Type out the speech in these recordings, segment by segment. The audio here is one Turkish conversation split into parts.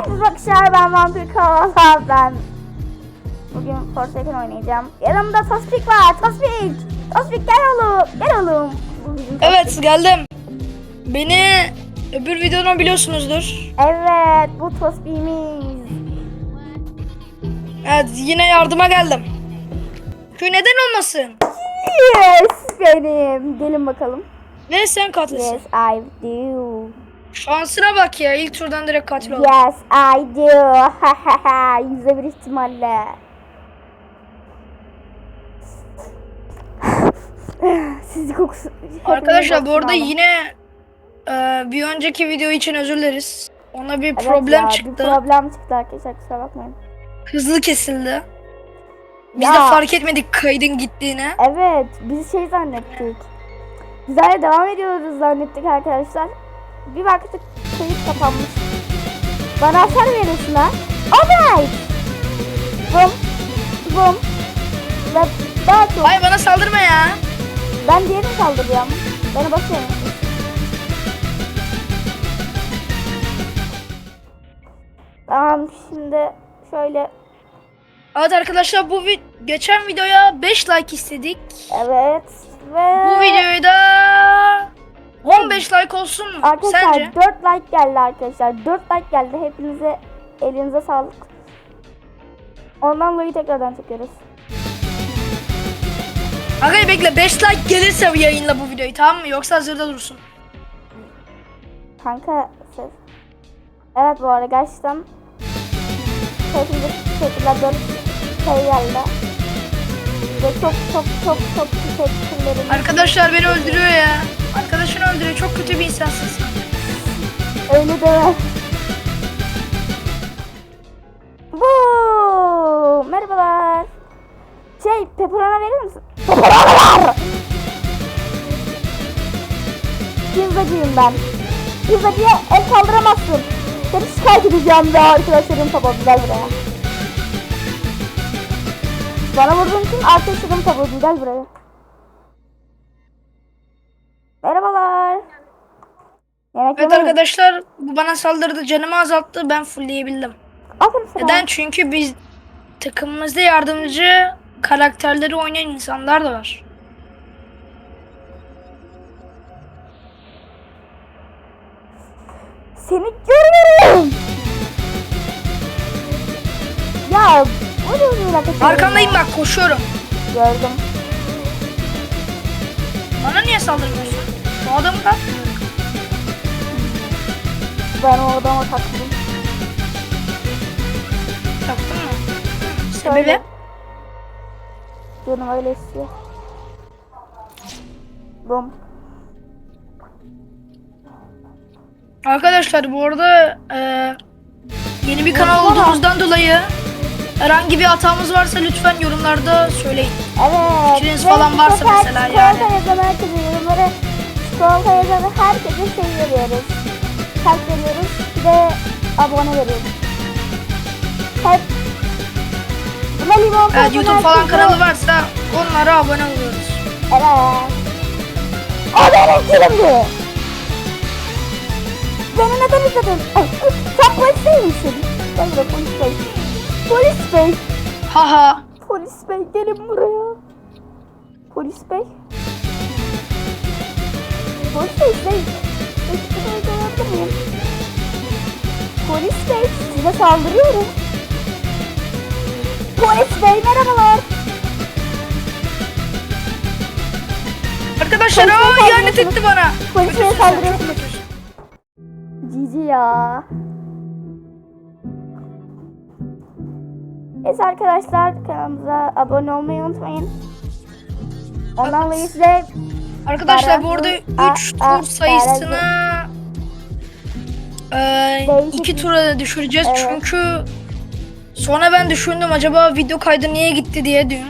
Hepiniz bakışlar ben Vampir Kovala ben. Bugün Forsaken oynayacağım. Yanımda Tospik var. Tospik. Tospik gel oğlum. Gel oğlum. Evet geldim. Beni öbür videodan biliyorsunuzdur. Evet bu Tospik'imiz. Evet yine yardıma geldim. Köy neden olmasın? Yes benim. Gelin bakalım. Ve sen katilsin. Yes I do. Şansına bak ya ilk turdan direkt katil oldum. Yes I do. Yüzde bir ihtimalle. Sizi kokusu. Arkadaşlar bu arada yine e, bir önceki video için özür dileriz. Ona bir Evet problem ya, çıktı. Bir problem çıktı arkadaşlar kusura bakmayın. Hızlı kesildi. Biz Ya. de fark etmedik kaydın gittiğini. Evet biz şey zannettik. Güzel devam ediyoruz zannettik arkadaşlar. Bir baktık kayıt kapanmış. Bana hasar verirsin ha. Alright. Bum. Bum. Ve daha çok. Ay bana saldırma ya. Ben diğerini kaldıracağım. Bana basıyorum. Tamam şimdi şöyle Evet arkadaşlar bu vi- geçen videoya 5 like istedik. evet ve Bu videoyu da 15 like olsun mu? Arkadaşlar Sence? 4 like geldi arkadaşlar. 4 like geldi. Hepinize elinize sağlık. Ondan dolayı tekrardan çekiyoruz. Aga bekle 5 like gelirse yayınla bu videoyu tamam mı? Yoksa hazırda dursun. Kanka ses. Evet bu arada gerçekten hepinize teşekkürler. 4 şey geldi. Ve çok çok çok çok teşekkürlerim. Arkadaşlar beni öldürüyor ya. Arkadaşını öldürüyor. Çok kötü bir insansın sen. Öyle deme. Bu merhabalar. Şey pepperona verir misin? Pepperona ver. Pizzacıyım ben. Pizzacıya el kaldıramazsın. Seni şikayet edeceğim be arkadaşlarım gel buraya. Bana vurduğun için arkadaşlarım tabi gel buraya. Merhabalar. Yemek Evet yemeyin. arkadaşlar bu bana saldırdı. Canımı azalttı. Ben fullleyebildim. Aferin sana. Neden? Çünkü biz takımımızda yardımcı karakterleri oynayan insanlar da var. Seni görüyorum. Arkandayım bak koşuyorum. Gördüm. Bana niye saldırmıyorsun? Bu adamı katmıyorum. Ben o adama taktım. Taktın mı? Sebebi? Canım öyle istiyor. Bum. Arkadaşlar bu arada e, yeni bir kanal olduğumuzdan dolayı herhangi bir hatamız varsa lütfen yorumlarda söyleyin. Evet. Fikriniz falan varsa mesela çikolata yani. yazan herkese yorumlara çikolata yazan herkese şey veriyoruz. Kalp veriyoruz. Bir de abone veriyoruz. Hep Buna limon Evet YouTube falan kanalı varsa onlara abone oluyoruz. Evet. O benim kilimdi. Beni neden izledin? Ay, ay, sen polis değil misin? Polis bey. Haha. Polis bey gelin buraya. Polis bey. Polis bey size... Size öldürebilir miyim? Polis bey size saldırıyorum. Polis bey merhabalar. Arkadaşlar Polis bey saldırıyorsunuz. etti bana. Polis bey saldırıyorsunuz. Cici ya. Evet arkadaşlar kanalımıza abone olmayı unutmayın. Ondan dolayı size Arkadaşlar bu arada Aa, 3 aa, tur Değişik 2 bir- tura düşüreceğiz Evet. çünkü sonra ben düşündüm acaba video kaydı niye gitti diye dün.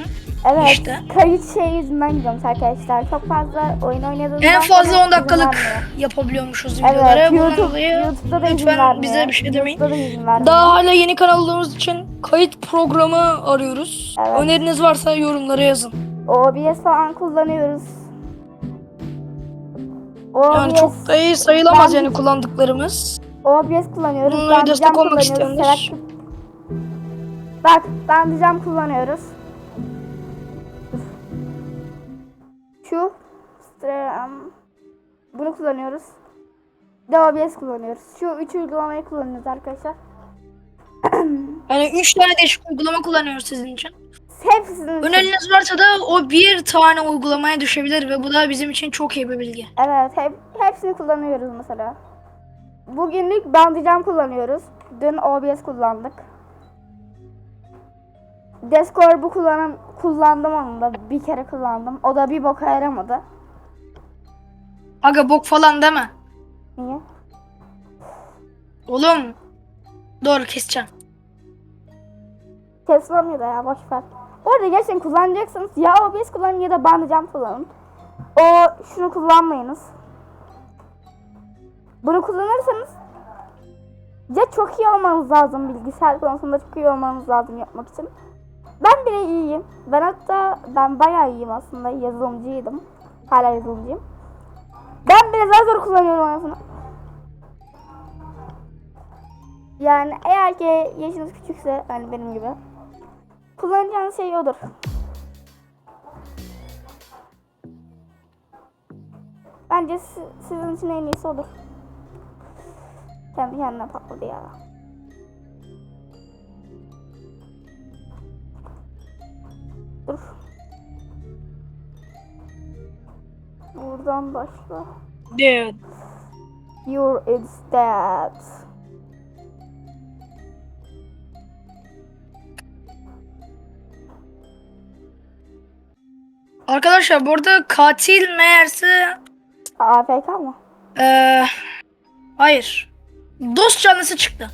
Evet İşte. kayıt şey yüzünden gidiyoruz arkadaşlar. Çok fazla oyun oynadığımızdan En fazla 10 izin dakikalık yapabiliyormuşuz videoları. Evet YouTube, dolayı YouTube'da da lütfen vermiyor. bize bir şey demeyin. Da. Daha hala yeni kanal olduğumuz için kayıt programı arıyoruz. Evet. Öneriniz varsa yorumlara yazın. OBS falan kullanıyoruz. Yani OBS çok da iyi sayılamaz Ben- yani kullandıklarımız. OBS kullanıyoruz. Bununla destek olmak isteyenler. Bak bandicam kullanıyoruz. Şu Stream. Bunu kullanıyoruz. Bir de OBS kullanıyoruz. Şu üç uygulamayı kullanıyoruz arkadaşlar. Yani 3 tane değişik uygulama kullanıyoruz sizin için. Hepsini Öneriniz varsa da o bir tane uygulamaya düşebilir ve bu da bizim için çok iyi bir bilgi. Evet, hep, hepsini kullanıyoruz mesela. Bugünlük bandicam kullanıyoruz. Dün OBS kullandık. Discord'u kullanım, kullandım onu da. Bir kere kullandım. O da bir boka yaramadı. Aga bok falan deme. Niye? Oğlum. Doğru keseceğim. Kesmem ya da ya boşver. Orada gerçekten kullanacaksınız. Ya OBS kullanın ya da bandicam kullanın. O şunu kullanmayınız. Bunu kullanırsanız ya çok iyi olmanız lazım bilgisayar konusunda çok iyi olmanız lazım yapmak için. Bile iyiyim. Ben hatta ben bayağı iyiyim aslında yazılımcıydım. Hala yazılımcıyım. Ben bile zar zor kullanıyorum anasını. Yani eğer ki yaşınız küçükse hani benim gibi kullanacağınız şey odur. Bence si- sizin için en iyisi odur. Kendi kendine patladı ya. Buradan başla. Dude. You're is dead. Arkadaşlar burada katil meğerse AFK mı? eee, hayır. Dost canlısı çıktı.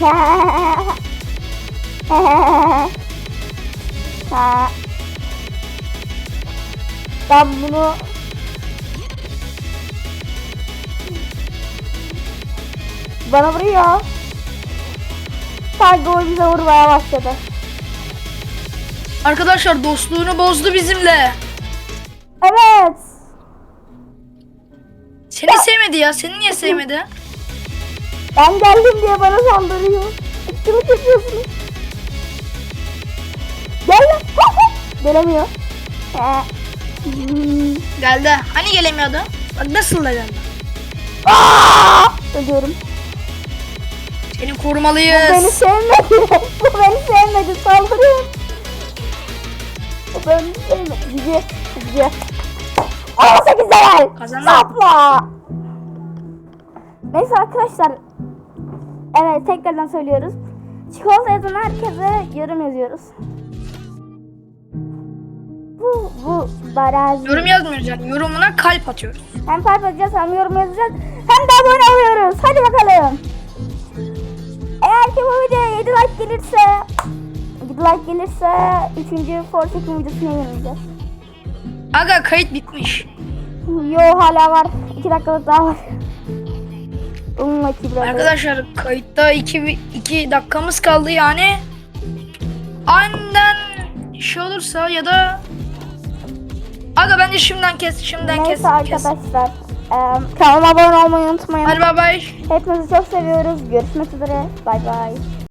Ha. Ben bunu bana vuruyor. Sanki o bize vurmaya başladı. Arkadaşlar dostluğunu bozdu bizimle. Evet. Seni sevmedi ya. Seni niye sevmedi? Ben geldim diye bana saldırıyor. Kılıç yapıyorsunuz. Gel lan. Gelemiyor. Geldi. Hani gelemiyordu? Bak nasıl da geldi. Aa! Ölüyorum. Seni Bu korumalıyız. beni sevmedi. Bu beni sevmedi. Saldırıyorum. Bu beni sevmedi. Gücü. Gücü. 18 level. Kazandım. Sapla. Neyse arkadaşlar. Evet tekrardan söylüyoruz. Çikolata yazan herkese yorum yazıyoruz. Bu, barazi. Yorum yani. Yorumuna kalp atıyoruz. Hem kalp atacağız hem yorum yazacağız. Hem de abone oluyoruz. Hadi bakalım. Eğer ki bu videoya 7 like gelirse 7 like gelirse 3. Forsaken videosuna yenileceğiz. Aga kayıt bitmiş. Yo hala var. 2 dakikalık daha var. Onunla kibirli. Arkadaşlar kayıtta 2 2 dakikamız kaldı yani. Aniden şey olursa ya da Aga bence şimdiden kes, şimdiden kes. Neyse kes. arkadaşlar. eee, kanalıma abone olmayı unutmayın. Hadi bay bay. Hepinizi çok seviyoruz. Görüşmek üzere. Bay bay.